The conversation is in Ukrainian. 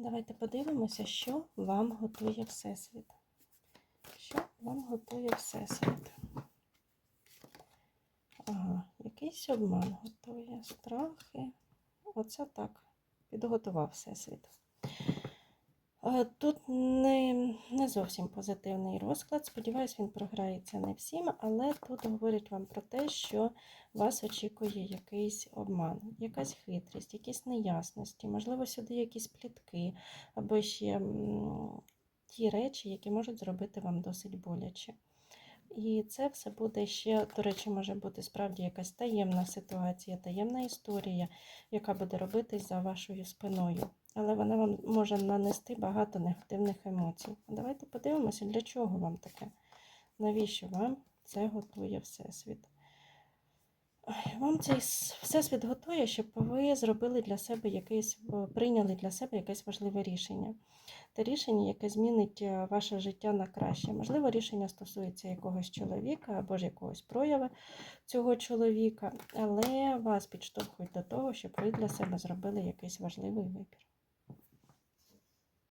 Давайте подивимося, що вам готує Всесвіт. Що вам готує Всесвіт? Ага, якийсь обман готує, страхи. Оце так. Підготував Всесвіт. Е, Тут не, не зовсім позитивний розклад. Сподіваюсь, він програється не всім, але тут говорять вам про те, що вас очікує якийсь обман, якась хитрість, якісь неясності, можливо, сюди якісь плітки, або ще ті речі, які можуть зробити вам досить боляче. І це все буде ще, до речі, може бути справді якась таємна ситуація, таємна історія, яка буде робитись за вашою спиною. Але вона вам може нанести багато негативних емоцій. Давайте подивимося, для чого вам таке. Навіщо вам це готує Всесвіт? Вам цей всесвіт готує, щоб ви зробили для себе якесь, е, прийняли для себе якесь важливе рішення. Те рішення, яке змінить е, ваше життя на краще. Можливо, рішення стосується якогось чоловіка або ж якогось прояви цього чоловіка, але вас підштовхують до того, щоб ви для себе зробили якийсь важливий вибір.